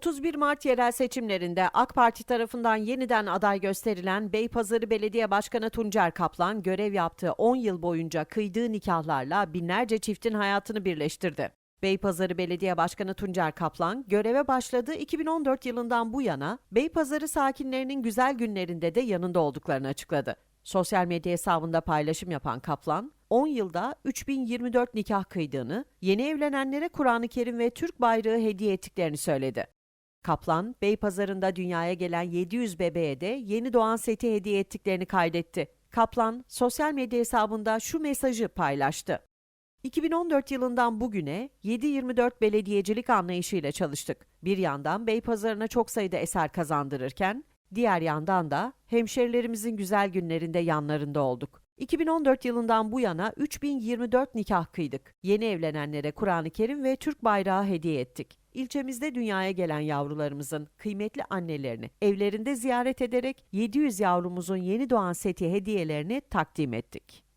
31 Mart yerel seçimlerinde AK Parti tarafından yeniden aday gösterilen Beypazarı Belediye Başkanı Tuncer Kaplan görev yaptığı 10 yıl boyunca kıydığı nikahlarla binlerce çiftin hayatını birleştirdi. Beypazarı Belediye Başkanı Tuncer Kaplan göreve başladığı 2014 yılından bu yana Beypazarı sakinlerinin güzel günlerinde de yanında olduklarını açıkladı. Sosyal medya hesabında paylaşım yapan Kaplan, 10 yılda 3024 nikah kıydığını, yeni evlenenlere Kur'an-ı Kerim ve Türk bayrağı hediye ettiklerini söyledi. Kaplan, Beypazarı'nda dünyaya gelen 700 bebeğe de yeni doğan seti hediye ettiklerini kaydetti. Kaplan, sosyal medya hesabında şu mesajı paylaştı. 2014 yılından bugüne 7-24 belediyecilik anlayışıyla çalıştık. Bir yandan Beypazarı'na çok sayıda eser kazandırırken, diğer yandan da hemşerilerimizin güzel günlerinde yanlarında olduk. 2014 yılından bu yana 3024 nikah kıydık. Yeni evlenenlere Kur'an-ı Kerim ve Türk bayrağı hediye ettik. İlçemizde dünyaya gelen yavrularımızın kıymetli annelerini evlerinde ziyaret ederek 700 yavrumuzun yeni doğan seti hediyelerini takdim ettik.